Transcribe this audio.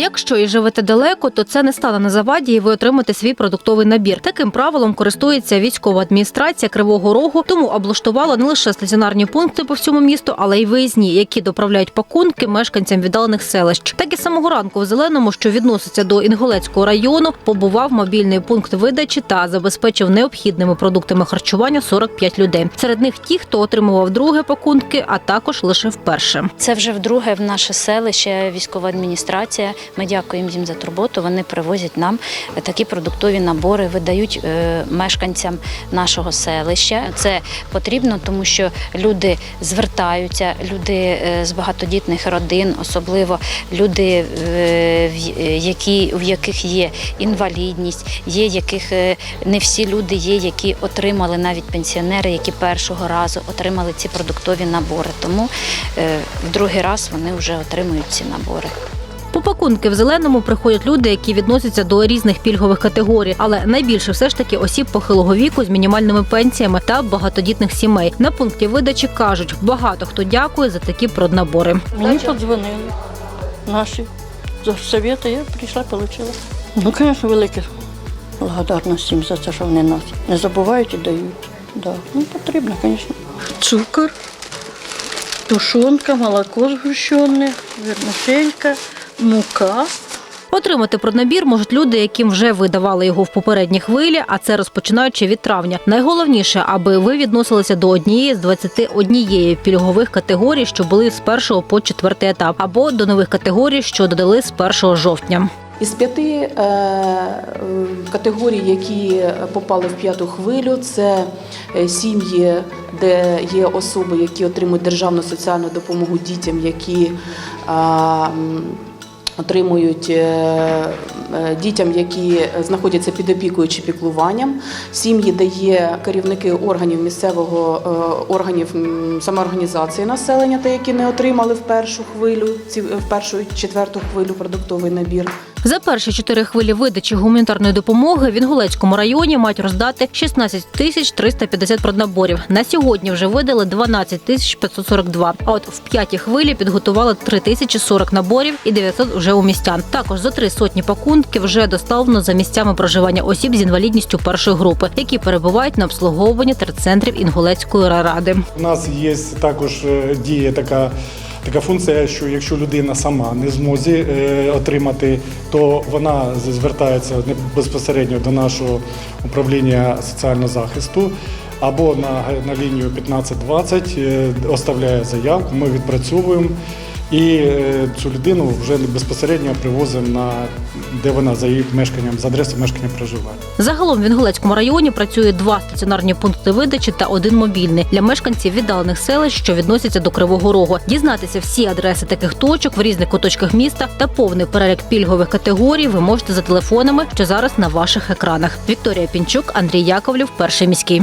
Якщо і живете далеко, то це не стане на заваді, і ви отримаєте свій продуктовий набір. Таким правилом користується військова адміністрація Кривого Рогу, тому облаштувала не лише стаціонарні пункти по всьому місту, але й виїзні, які доправляють пакунки мешканцям віддалених селищ. Так і самого ранку в зеленому, що відноситься до Інгулецького району, побував мобільний пункт видачі та забезпечив необхідними продуктами харчування 45 людей. Серед них ті, хто отримував друге пакунки, а також лише вперше. Це вже вдруге в наше селище військова адміністрація. Ми дякуємо їм за турботу. Вони привозять нам такі продуктові набори, видають е, мешканцям нашого селища. Це потрібно, тому що люди звертаються, люди е, з багатодітних родин, особливо люди, е, е, які в яких є інвалідність, є яких е, не всі люди є, які отримали навіть пенсіонери, які першого разу отримали ці продуктові набори. Тому е, в другий раз вони вже отримують ці набори. По пакунки в зеленому приходять люди, які відносяться до різних пільгових категорій, але найбільше все ж таки осіб похилого віку з мінімальними пенсіями та багатодітних сімей. На пункті видачі кажуть, багато хто дякує за такі проднабори. Мені подзвонили наші за совєти, я прийшла, отримала. Ну, звісно, велика благодарність їм за це, що вони нас не забувають і дають. Да. Ну, потрібно, звісно. Цукор, тушонка, молоко згущене, вермишелька, мука. Отримати проднабір можуть люди, яким вже видавали його в попередній хвилі, а це розпочинаючи від травня. Найголовніше, аби ви відносилися до однієї з 21 пільгових категорій, що були з першого по четвертий етап, або до нових категорій, що додали з 1 жовтня. Із п'яти е, е, які попали в п'яту хвилю, це е, сім'ї, де є особи, які отримують державну соціальну допомогу дітям, які отримують е, е, дітям, які знаходяться під опікою чи піклуванням, сім'ї, де є керівники органів місцевого е, органів самоорганізації населення, та які не отримали в першу хвилю, в першу четверту хвилю продуктовий набір. За перші чотири хвилі видачі гуманітарної допомоги в Інгулецькому районі мають роздати 16 тисяч 350 проднаборів. На сьогодні вже видали 12 тисяч 542. А от в п'ятій хвилі підготували 3 тисячі 40 наборів і 900 вже у містян. Також за три сотні пакунків вже доставлено за місцями проживання осіб з інвалідністю першої групи, які перебувають на обслуговуванні терцентрів Інгулецької ради. У нас є також е, діє така. Така функція, що якщо людина сама не змозі е, отримати, то вона звертається безпосередньо до нашого управління соціального захисту або на, на лінію 1520 е, оставляє заявку, ми відпрацьовуємо і е, цю людину вже безпосередньо привозимо на де вона за її мешканням, за адресою мешкання проживає. Загалом в Інгулецькому районі працює два стаціонарні пункти видачі та один мобільний для мешканців віддалених селищ, що відносяться до Кривого Рогу. Дізнатися всі адреси таких точок в різних куточках міста та повний перелік пільгових категорій ви можете за телефонами, що зараз на ваших екранах. Вікторія Пінчук, Андрій Яковлів, перший міський.